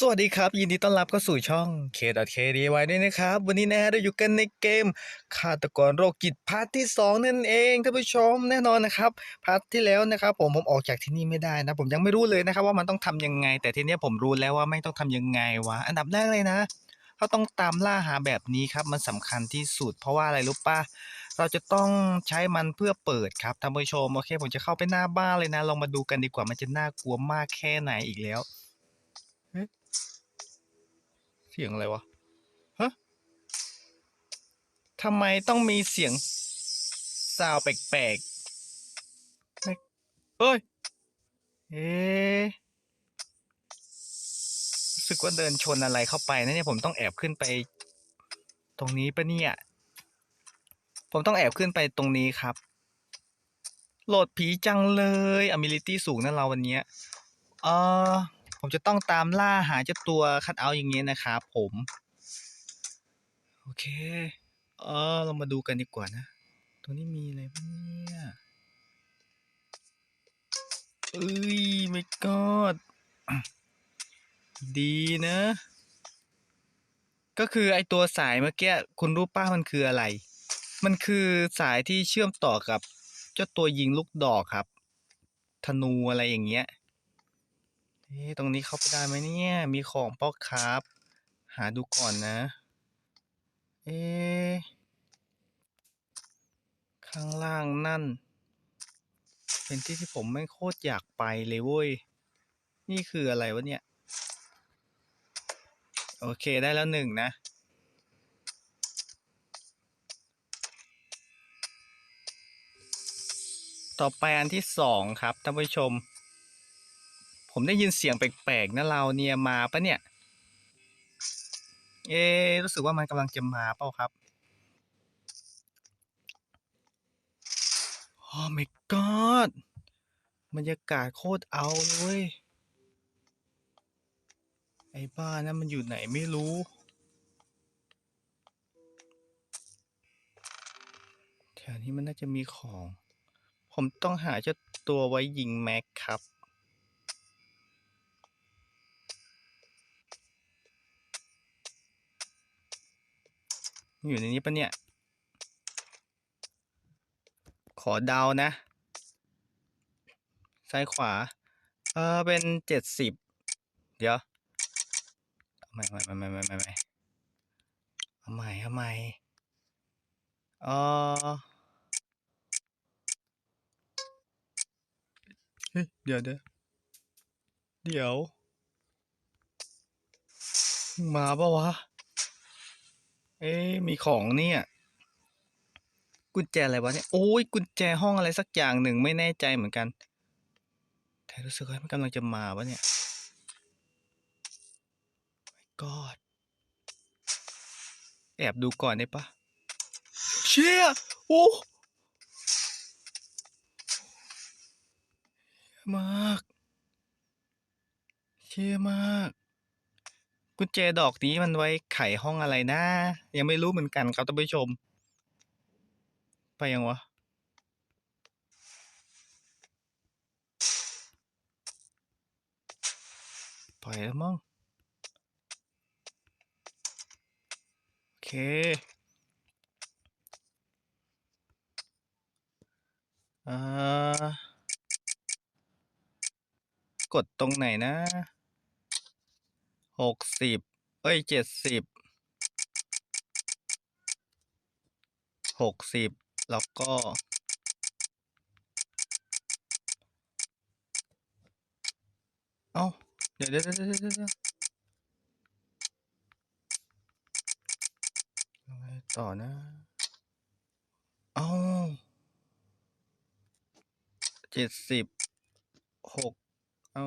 สวัสดีครับ ยินดีต้อนรับเข้าสู่ช่อง K.KDY ด้วยนะครับ วันนี้นะฮะเราอยู่กันในเกมฆาตกรโรคจิตพาร์ทที่ 2 นั่นเองท่านผู้ชมแน่นอนนะครับพาร์ทที่แล้วนะครับ ผมผมออกจากที่นี่ไม่ได้นะ ผมยังไม่รู้เลยนะครับ ว่ามันต้องทำยังไง แต่ทีนี้ผมรู้แล้วว่าไม่ต้องทำยังไงวะอันดับแรกเลยนะเราต้องตามล่าหาแบบนี้ครับ มันสำคัญที่สุด เพราะว่าอะไรรู้ป่ะเราจะต้องใช้มันเพื่อเปิดครับท่านผู้ชมโอเค ผมจะเข้าไปหน้าบ้านเลยนะลองมาดูกันดีกว่ามันจะน่ากลัวมากแค่ไหนอีกแล้ว สียงอะไรวะฮะทำไมต้องมีเสียงซาวแปลกๆเอ้ย เอ๊ะรู้สึกว่าเดินชนอะไรเข้าไปนะเนี่ยผมต้องแอบขึ้นไป ตรงนี้ปะเนี่ย ผมต้องแอบขึ้นไปตรงนี้ครับ โหลดผีจังเลยอมิลิตี้สูงนะเราวันเนี้ยเออ ผมจะต้องตามล่าหาเจ้าตัวคัดเอาท์อย่างเงี้ยนะครับผม โอเค เออเรามาดูกันดีกว่านะตรงนี้มีอะไรบ้างเนี่ยเอ้ยไม่กอดดีนะ ก็คือไอตัวสายเมื่อกี้คุณรู้ป้ามันคืออะไร มันคือสายที่เชื่อมต่อกับ เจ้าตัวยิงลูกดอกครับ ธนูอะไรอย่างเงี้ย เอ๊ะตรงนี้เข้าไปได้ไหมเนี่ย มีของป๊อกครับ หาดูก่อนนะ เอ๊ข้างล่างนั่น เป็นที่ที่ผมไม่โคตรอยากไปเลยเว้ย นี่คืออะไรวะเนี่ย โอเคได้แล้วหนึ่งนะต่อไปอันที่สองครับท่านผู้ชม ผมได้ยินเสียงแปลกๆนะเราเนี่ยมาปะเนี่ย เอะรู้สึกว่ามันกำลังจะมาเปล่าครับโอ้ my god บรรยากาศโคตรเอาเลยไอ้บ้านะมันอยู่ไหนไม่รู้แถวนี้มันน่าจะมีของ ผมต้องหาเจ้าตัวไว้ยิงแม็กครับ อยู่ในนี้ปะเนี่ย ขอเดานะ ซ้ายขวา เออเป็นเจ็ดสิบ เดี๋ยวเอาใหม่ใหม่ใหม่ใหม่ใหม่ใหม่เอาใหม่เอาใหม่เออเฮ้เดี๋ยวเดี๋ยวเดี๋ยว มาปะวะ อ๊มีของเนี่ย กุญแจอะไรวะเนี่ยโอ้ยกุญแจห้องอะไรสักอย่างหนึ่งไม่แน่ใจเหมือนกัน แต่รู้สึกว่ามันกำลังจะมาวะเนี่ย my god แอบดูก่อนได้ปะเชี่ยโอ้มาก เชี่ยมาก กุญแจดอกนี้มันไว้ไขห้องอะไรนะ ยังไม่รู้เหมือนกันครับท่านผู้ชม ไปยังวะไปแล้วมั้งโอเคอ่ากดตรงไหนนะ หกสิบเอ้ยเจ็ดสิบหกสิบแล้วก็เอ้าเดี๋ยวเดี๋ยวเดี๋ยวเดี๋ยวเดี๋ยวเดี๋ยวยังไงต่อนะเอ้าเจ็ดสิบหกเอ้า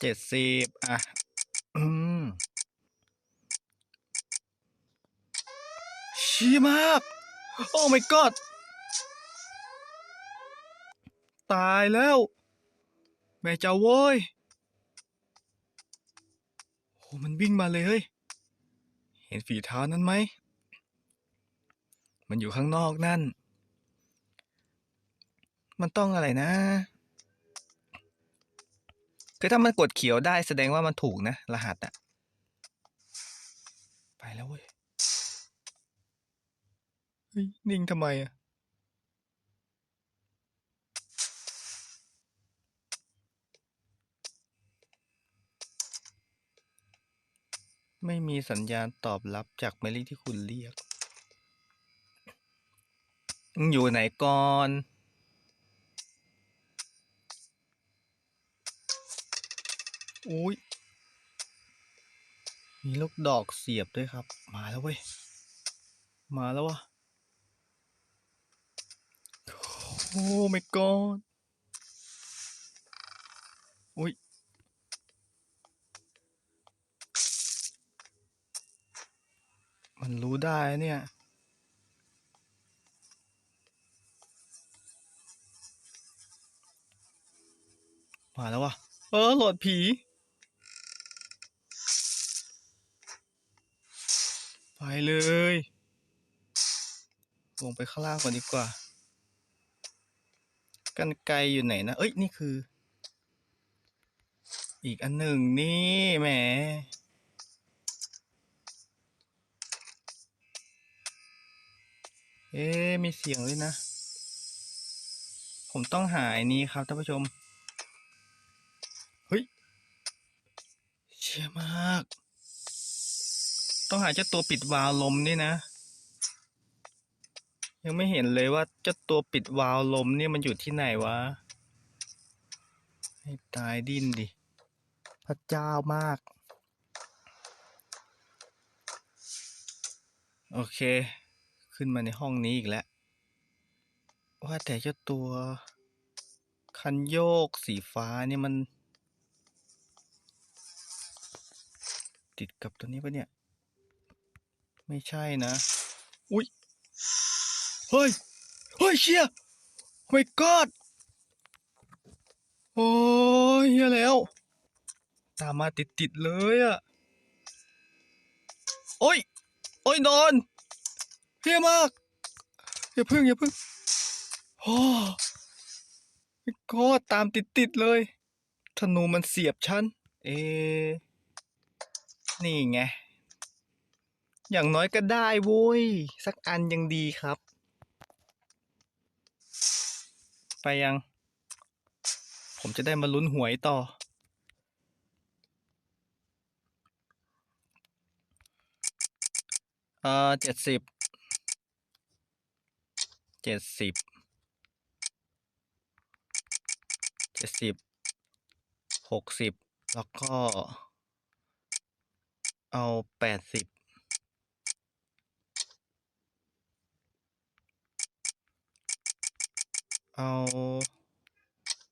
เจ็ดสิบอะ อืมชี้มาก โอ้ my god ตายแล้ว แม่เจ้าโว้ยโหมันวิ่งมาเลยเฮ้ย เห็นฝีเท้านั้นไหม มันอยู่ข้างนอกนั่น มันต้องอะไรนะ คือถ้ามันกดเขียวได้แสดงว่ามันถูกนะ รหัสอะไปแล้วเว้ยเฮ้ยนิ่งทำไมอะไม่มีสัญญาณตอบรับจากเมลี่ที่คุณเรียก อยู่ไหนก่อน อุ้ยมีลูกดอกเสียบด้วยครับ มาแล้วเว้ย มาแล้ววะโอ้ my god อุ้ย มันรู้ได้เนี่ยมาแล้ววะเออหลอดผี ไปเลย ลงไปข้างล่างก่อนดีกว่า กันไกลอยู่ไหนนะ เอ้ย นี่คือ อีกอันหนึ่งนี่แหมเอ๊มีเสียงด้วยนะ ผมต้องหาไอ้นี้ครับท่านผู้ชม เฮ้ย เชี่ยมาก ต้องหาเจ้าตัวปิดวาล์วลมนี่นะ ยังไม่เห็นเลยว่าเจ้าตัวปิดวาล์วลมเนี่ยมันอยู่ที่ไหนวะ ให้ตายดิ้นดิ พระเจ้ามาก โอเค ขึ้นมาในห้องนี้อีกแล้ว ว่าแต่เจ้าตัว คันโยกสีฟ้าเนี่ยมันติดกับตัวนี้ปะเนี่ย ไม่ใช่นะ อุ๊ยเฮ้ย เฮ้ยเชี่ยไม่กอดโอ้ยเฮียแล้ว ตามมาติดติดๆเลยอะโอ้ย โอ้ยนอนเฮียมาก อย่าพึ่งอย่าพึ่งโอ้ไม่กอดตามติดติดๆเลย ธนูมันเสียบฉัน เอ นี่ไง อย่างน้อยก็ได้โว้ย สักอันยังดีครับ ไปยัง ผมจะได้มาลุ้นหวยต่อ เอ่อเจ็ดสิบ เจ็ดสิบ เจ็ดสิบ หกสิบ แล้วก็ เอาแปดสิบ เอา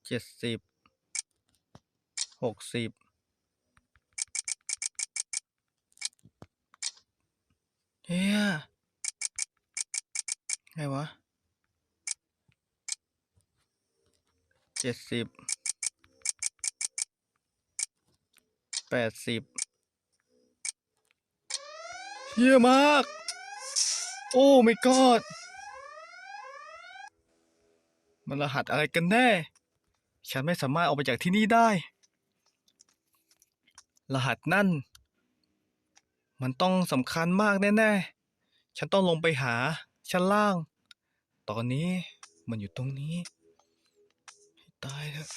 เจ็ดสิบหกสิบเฮียไงวะเจ็ดสิบแปดสิบเฮียมาก โอ้ไม่กอด มันรหัสอะไรกันแน่ ฉันไม่สามารถออกไปจากที่นี่ได้ รหัสนั่น มันต้องสำคัญมากแน่ๆ ฉันต้องลงไปหาชั้นล่าง ตอนนี้มันอยู่ตรงนี้ ตายเถอะ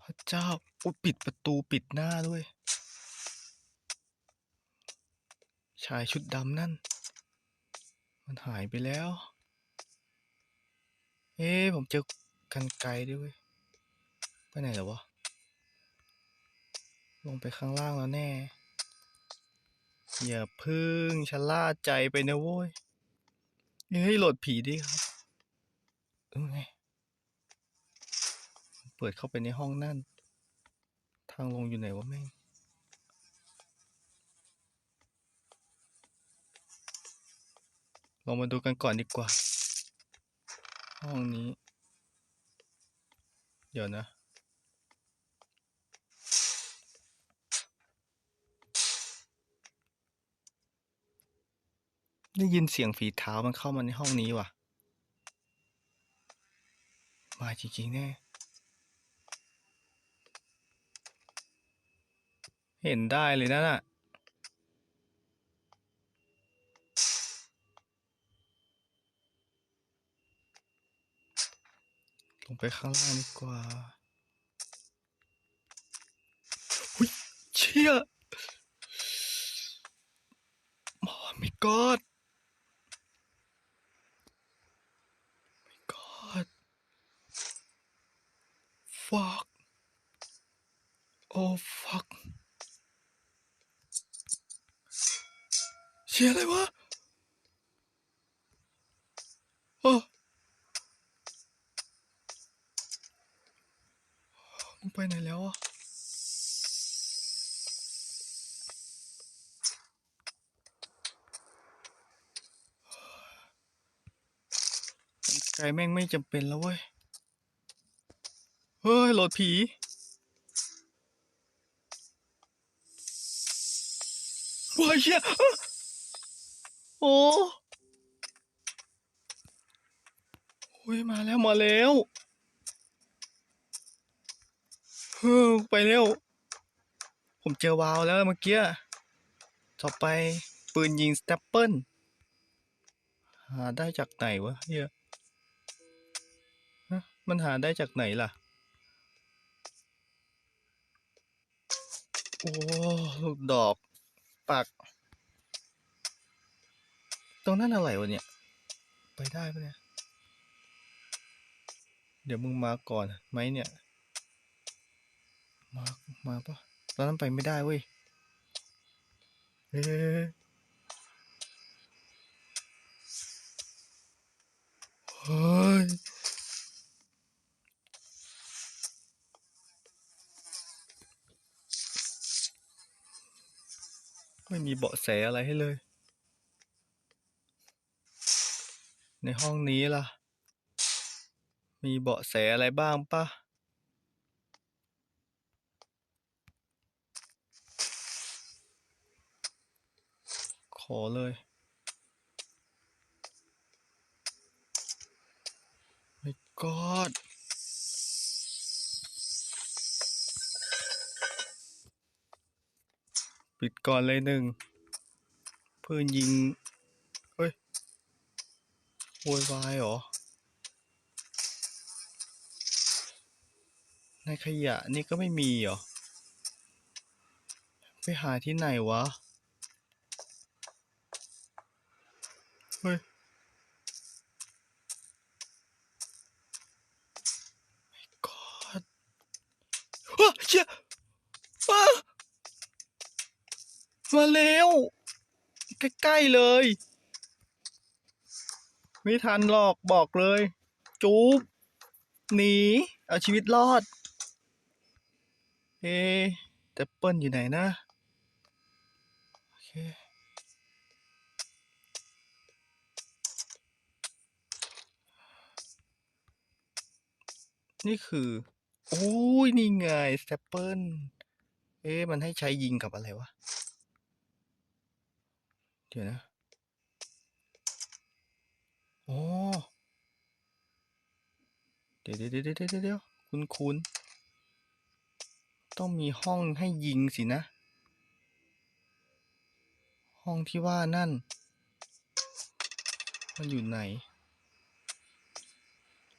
พระเจ้าอุปิดประตูปิดหน้าด้วย ชายชุดดำนั่น มันหายไปแล้ว เอ๊ะผมเจอกันไกลด้วยเวย ไปไหนแล้ววะ ลงไปข้างล่างแล้วแน่ อย่าพึ่งชะล่าใจไปนะโว้ยเฮ้ยโหลดผีดิครับเออไงเปิดเข้าไปในห้องนั่น ทางลงอยู่ไหนวะแม่งลองมาดูกันก่อนดีกว่า ห้องนี้ เดี๋ยวนะได้ยินเสียงฝีเท้ามันเข้ามาในห้องนี้ว่ะ มาจริงๆแน่ เห็นได้เลยนะน่ะ งไปข้างล่างดีกว่าหุยเชี่ยโอ้ my god my god fuck oh fuck เชี่ยอะไรวะโอ้มึงไปไหนแล้วอะ ไกล แม่งไม่จำเป็นแล้วเว้ย เฮ้ยโหลดผี ว้ายเชี่ยโอ้โอ้ยมาแล้ว มาแล้วเฮ้ยไปเร็ว ผมเจอวาวแล้วเมื่อกี้ ต่อไปปืนยิงสเตปเปิลหาได้จากไหนวะเฮีย มันหาได้จากไหนล่ะ โอ้ลูกดอก ปัก ตรงนั้นอะไรวะเนี่ย ไปได้ปะเนี่ย เดี๋ยวมึงมาก่อนไหมเนี่ย มา มาปะตอนนั้นไปไม่ได้เว้ยเฮ้ยเฮ้ย ไม่มีเบาะแสอะไรให้เลย ในห้องนี้ล่ะ มีเบาะแสอะไรบ้างปะขอเลย my god ปิดก่อนเลยหนึ่งเพื่อนยิงเฮ้ยโวยวายเหรอ ในขยะนี่ก็ไม่มีเหรอ ไปหาที่ไหนวะ เฮ้ย god ว้าเชี่ยว้า มาแล้ว ใกล้ๆเลย ไม่ทันหรอกบอกเลย จูบหนีเอาชีวิตรอด เอ๊ะแต่เปิ้ลอยู่ไหนนะ โอเคนี่คือ โอ้ย นี่ไงสเตปเปิล เอ๊ะ มันให้ใช้ยิงกับอะไรวะ เดี๋ยวนะอ๋อเดี๋ยวเดี๋ยวเดี๋ยวเดี๋ยวเดี๋ยวคุณคุณต้องมีห้องให้ยิงสินะ ห้องที่ว่านั่น มันอยู่ไหน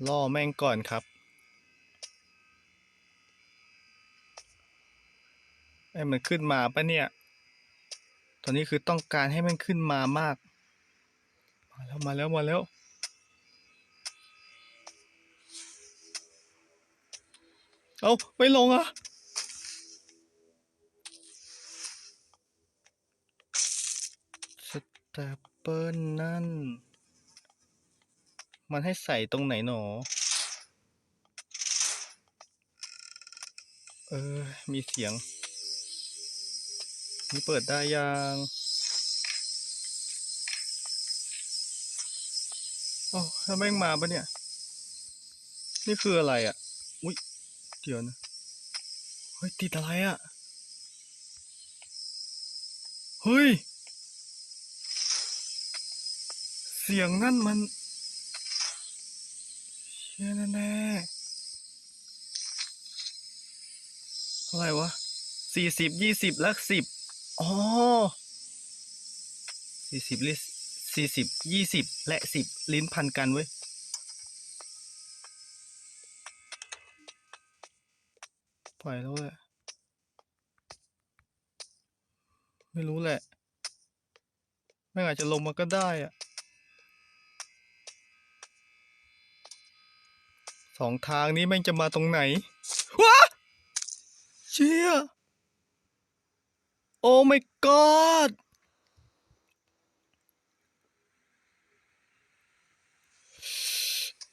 ล่อแม่งก่อนครับไอ้มันขึ้นมาปะเนี่ย ตอนนี้คือต้องการให้มันขึ้นมามาก มาแล้วมาแล้วมาแล้ว เอาไม่ลงอะสเตปเปิลนั่น มันให้ใส่ตรงไหนหนอ เออ มีเสียง นี่เปิดได้ยังโอ้แล้วแม่งมาปะเนี่ย นี่คืออะไรอะ อุ๊ยเดี๋ยวนะ เฮ้ย ติดอะไรอะ เฮ้ย เสียงนั่นมัน เชี่ยแน่ๆอะไรวะสี่สิบยี่สิบและสิบ อ๋อสี่สิบลิสี่สิบยี่สิบและสิบลิ้นพันกันเว้ย ปล่อยแล้วแหละไม่รู้แหละ ไม่งอาจจะลงมาก็ได้อะสองทางนี้แม่งจะมาตรงไหน ว้าเชี่ย โอ้ my god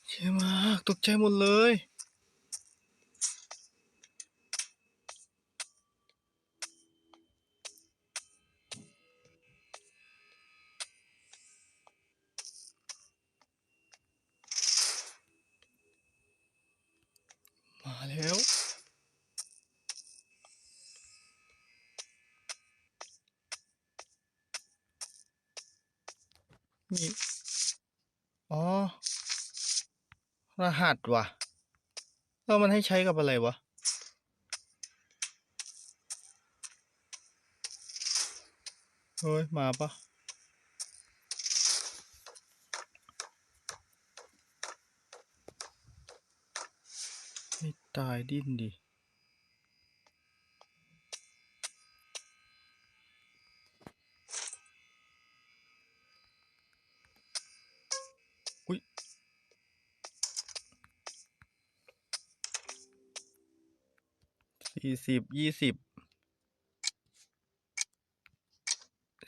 เชี่ยมากตกใจหมดเลย รหัสว่ะแล้วมันให้ใช้กับอะไรวะ เฮ้ย มาปะไม่ตายดิ้นดิ สี่สิบยี่สิบ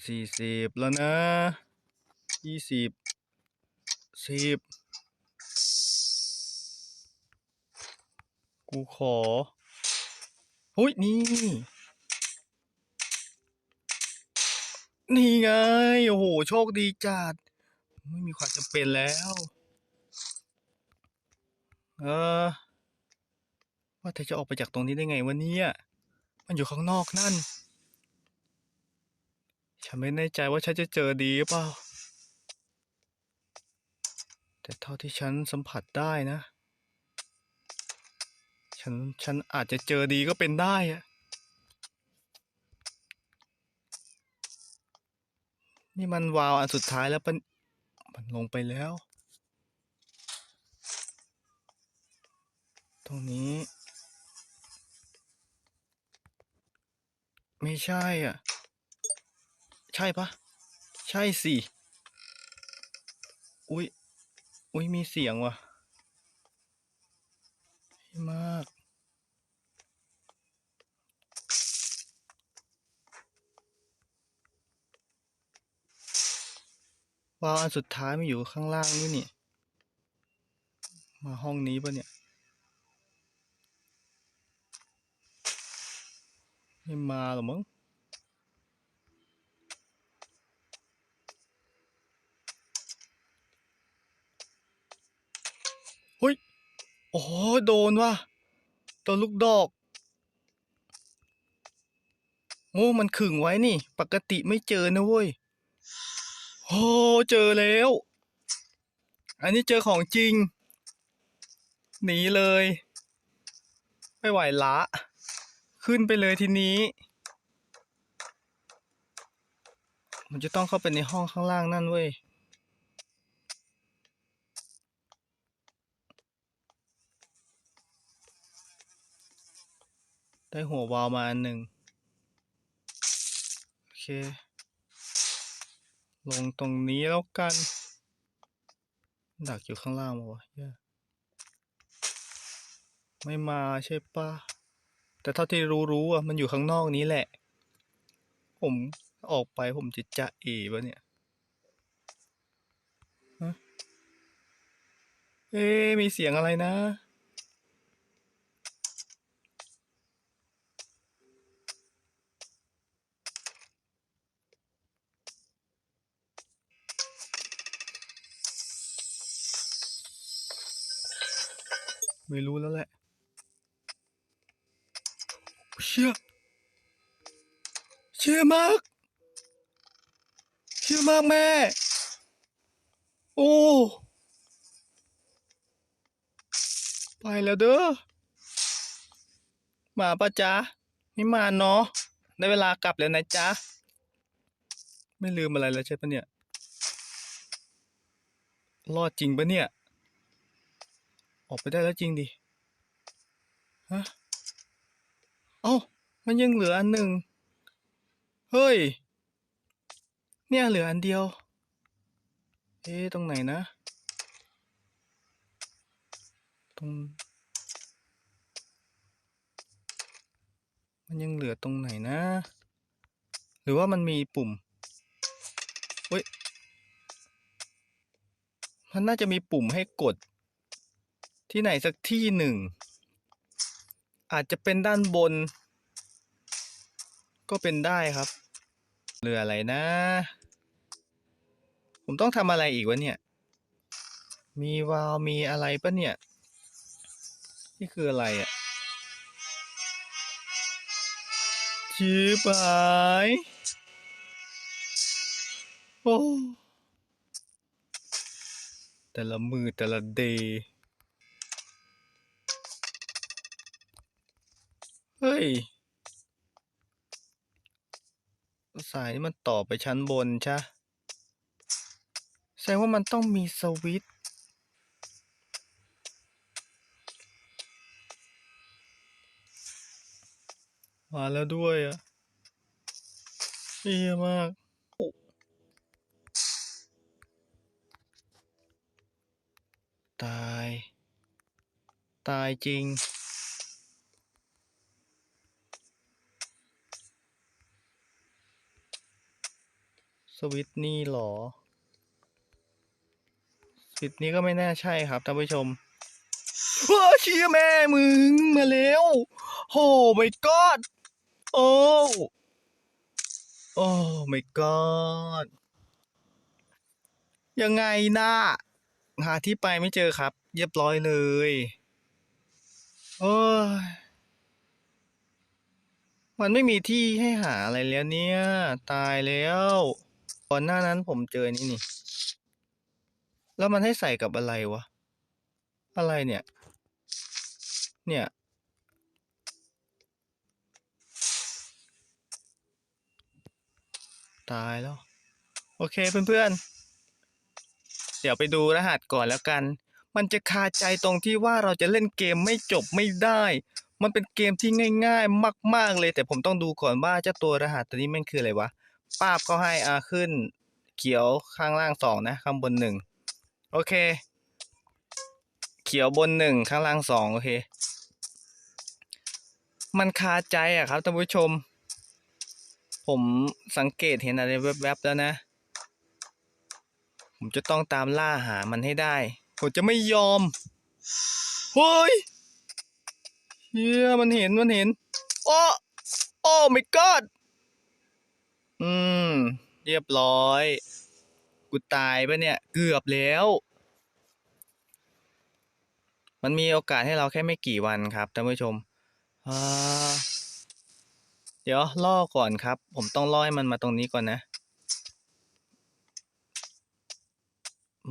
สี่สิบแล้วนะยี่สิบสิบกูขอหุ้ยนี่ นี่ไง โอ้โห โชคดีจัด ไม่มีความจำเป็นแล้ว เออ ว่าแต่จะออกไปจากตรงนี้ได้ไงวะเนี่ยมันอยู่ข้างนอกนั่น ฉันไม่แน่ใจว่าฉันจะเจอดีหรือเปล่า แต่เท่าที่ฉันสัมผัสได้นะ ฉันฉันอาจจะเจอดีก็เป็นได้อะนี่มันวาวอันสุดท้ายแล้วปะมันลงไปแล้ว ตรงนี้ ไม่ใช่อะ ใช่ปะใช่สิ อุ๊ยอุ๊ยมีเสียงว่ะไม่มากวาว อันสุดท้ายมันอยู่ข้างล่างนี่นี่ มาห้องนี้ปะเนี่ย ไม่มาหรอมั้งเฮ้ย โอ้โหโดนว่ะโดนลูกดอก โอ้ มันขึงไว้นี่ ปกติไม่เจอนะเว้ย โอ้ เจอแล้ว อันนี้เจอของจริง หนีเลย ไม่ไหวละ ขึ้นไปเลยทีนี้ มันจะต้องเข้าไปในห้องข้างล่างนั่นเว้ยได้หัววาล์วมาอันหนึ่งโอเค ลงตรงนี้แล้วกัน ดักอยู่ข้างล่างมาวะเหี้ยไม่มาใช่ปะ แต่เท่าที่รู้ๆอะมันอยู่ข้างนอกนี้แหละ ผมออกไปผมจะจะเอ๋ปะเนี่ยเอ๊มีเสียงอะไรนะ ไม่รู้แล้วแหละ เชี่ยเชี่ยมากเชี่ยมากแม่ โอ้ ไปแล้วเด้อมาปะจ๊ะไม่มาเนาะได้เวลากลับแล้วนะจ๊ะ ไม่ลืมอะไรแล้วใช่ปะเนี่ย รอดจริงปะเนี่ย ออกไปได้แล้วจริงดิ ฮะ เอ้ามันยังเหลืออันหนึ่ง เฮ้ย เนี่ยเหลืออันเดียว เอ๊ะตรงไหนนะ ตรง มันยังเหลือตรงไหนนะ หรือว่ามันมีปุ่มเฮ้ย มันน่าจะมีปุ่มให้กด ที่ไหนสักที่หนึ่ง อาจจะเป็นด้านบน ก็เป็นได้ครับเหลืออะไรนะ ผมต้องทำอะไรอีกวะเนี่ย มีวาลมีอะไรปะเนี่ย นี่คืออะไรอะ่ะชิบหายโอ้แต่ละมือแต่ละเดย์ เฮ้ย สายนี่มันต่อไปชั้นบนใช่แสดงว่ามันต้องมีสวิตช์มาแล้วด้วยอะเฮียมากตาย ตายจริง สวิตนี่หรอ สวิตนี้ก็ไม่แน่ใช่ครับท่านผู้ชมเฮ้ยเชียแม่มึงมาแล้วโอ้ไม่กอดโอ้โอ้ไม่กอดยังไงนะหาที่ไปไม่เจอครับ เรียบร้อยเลยโอ้ยมันไม่มีที่ให้หาอะไรแล้วเนี่ย ตายแล้ว ก่อนหน้านั้นผมเจอนี่นี่ แล้วมันให้ใส่กับอะไรวะ อะไรเนี่ย เนี่ย ตายแล้ว โอเคเพื่อนๆ เดี๋ยวไปดูรหัสก่อนแล้วกัน มันจะคาใจตรงที่ว่าเราจะเล่นเกมไม่จบไม่ได้ มันเป็นเกมที่ง่าย ๆ มาก ๆเลย แต่ผมต้องดูก่อนว่าเจ้าตัวรหัสตัวนี้ม่งคืออะไรวะ ป้าบก็ให้อาขึ้นเขียวข้างล่างสองนะ ข้างบนหนึ่งโอเค เขียวบนหนึ่งข้างล่างสองโอเค มันคาใจอะครับท่านผู้ชม ผมสังเกตเห็นอะไรแวบๆแล้วนะ ผมจะต้องตามล่าหามันให้ได้ ผมจะไม่ยอมเฮ้ยเฮียมันเห็นมันเห็นโอ้โอ้ my god อืม เรียบร้อย กูตายปะเนี่ย เกือบแล้ว มันมีโอกาสให้เราแค่ไม่กี่วันครับท่านผู้ชมเดี๋ยวล่อก่อนครับ ผมต้องล่อให้มันมาตรงนี้ก่อนนะ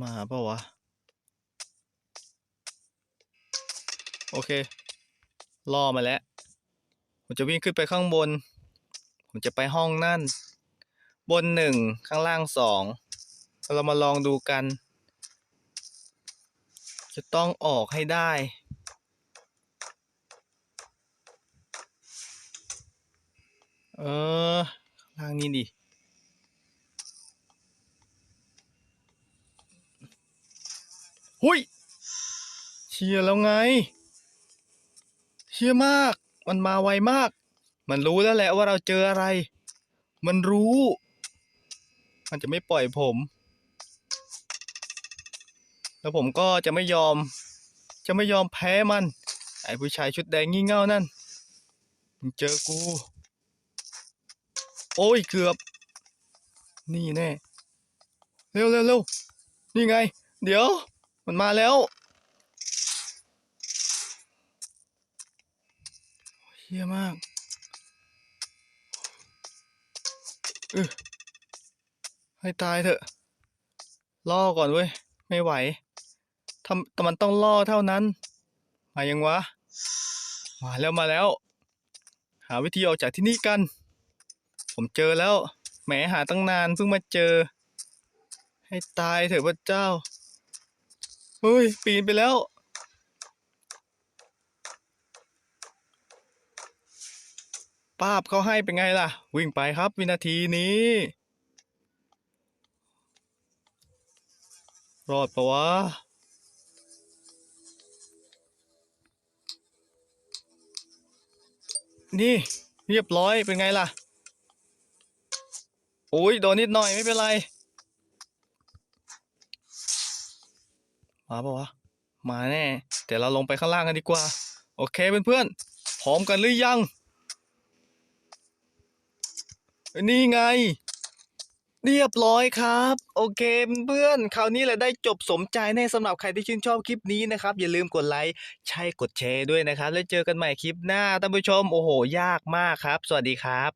มาเปล่าวะ โอเค ล่อมาแล้ว ผมจะวิ่งขึ้นไปข้างบน ผมจะไปห้องนั่น บนหนึ่งข้างล่างสองเรามาลองดูกัน จะต้องออกให้ได้ เออข้างล่างนี่ดิหุยเชียร์แล้วไง เชียร์มาก มันมาไวมาก มันรู้แล้วแหละว่าเราเจออะไร มันรู้ มันจะไม่ปล่อยผม แล้วผมก็จะไม่ยอม จะไม่ยอมแพ้มัน ไอ้ผู้ชายชุดแดงงี่เง่านั่นมึงเจอกู โอ้ยเกือบ นี่แน่ เร็วเร็วเร็วนี่ไง เดี๋ยว มันมาแล้วเฮียมากเออ ให้ตายเถอะ ล่อก่อนเว้ย ไม่ไหวทำแต่มันต้องล่อเท่านั้น มายังวะ มาแล้วมาแล้วหหาวิธีออกจากที่นี่กัน ผมเจอแล้ว แหมหาตั้งนานเพิ่งมาเจอ ให้ตายเถอะพระเจ้าเฮ้ย ปีนไปแล้ว ป้าบเขาให้เป็นไงล่ะ วิ่งไปครับวินาทีนี้ รอดปะวะ นี่เรียบร้อยเป็นไงล่ะ โอ้ยโดนนิดหน่อยไม่เป็นไร มาปะวะ มาแน่ แต่เราลงไปข้างล่างกันดีกว่า โอเคเพื่อนๆพร้อมกันหรือยัง นี่ไง เรียบร้อยครับ โอเคเพื่อนคราวนี้แหละได้จบสมใจแน่สำหรับใครที่ชื่นชอบคลิปนี้นะครับ อย่าลืมกดไลค์ใช่กดแชร์ด้วยนะครับ แล้วเจอกันใหม่คลิปหน้าท่านผู้ชมโอ้โห ยากมากครับ สวัสดีครับ